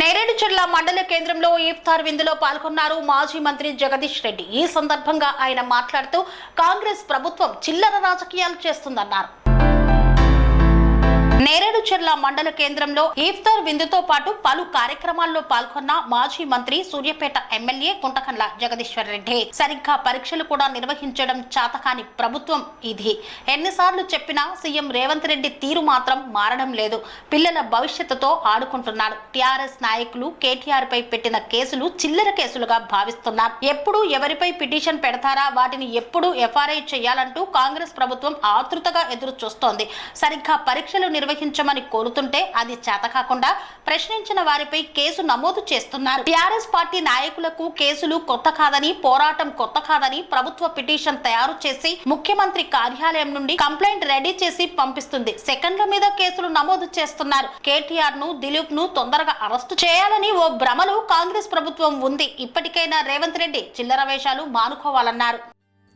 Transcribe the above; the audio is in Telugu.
నేరేడు జిల్లా మండల కేంద్రంలో ఇఫ్తార్ విందులో పాల్గొన్నారు మాజీ మంత్రి జగదీష్ రెడ్డి. ఈ సందర్భంగా ఆయన మాట్లాడుతూ కాంగ్రెస్ ప్రభుత్వం చిల్లర రాజకీయాలు చేస్తుందన్నారు. నేరేడు చెర్ల మండల కేంద్రంలో ఇఫ్తార్ విందుతో పాటు పలు కార్యక్రమాల్లో పాల్గొన్న మాజీ మంత్రి సూర్యపేట ఎమ్మెల్యే కుంటకండ్ల జగదీశ్వర్ రెడ్డి. సరిగ్గా పరీక్షలు కూడా నిర్వహించడం చాతకాని ప్రభుత్వం ఇది. ఎన్నిసార్లు చెప్పినా సీఎం రేవంత్ రెడ్డి తీరు మాత్రం మారడం లేదు. పిల్లల భవిష్యత్తుతో ఆడుకుంటున్నారు టిఆర్ఎస్ నాయకులు కేటీఆర్ పై పెట్టిన కేసులు చిల్లర కేసులుగా భావిస్తున్నారు. ఎప్పుడు ఎవరిపై పిటిషన్ పెడతారా? వాటిని ఎప్పుడు ఎఫ్ఆర్ఐ చేయాలంటూ కాంగ్రెస్ ప్రభుత్వం ఆతృతగా ఎదురు చూస్తోంది సరిగ్గా పరీక్షలు నిర్వహించమని కోరుతుంటే అది చేత కాకుండా ప్రశ్నించిన వారిపై కేసు నమోదు చేస్తున్నారు. టిఆర్ఎస్ పార్టీ నాయకులకు కేసులు కొత్త కాదని పోరాటం కొత్త కాదని ప్రభుత్వ పిటిషన్ తయారు చేసి ముఖ్యమంత్రి కార్యాలయం నుండి కంప్లైంట్ రెడీ చేసి పంపిస్తుంది. సెకండ్ల మీద కేసులు నమోదు చేస్తున్నారు. కేటీఆర్ను దిలీప్ను తొందరగా అరెస్టు చేయాలని ఓ భ్రమలో కాంగ్రెస్ ప్రభుత్వం ఉంది. ఇప్పటికైనా రేవంత్ రెడ్డి చిల్లర వేషాలు మానుకోవాలన్నారు.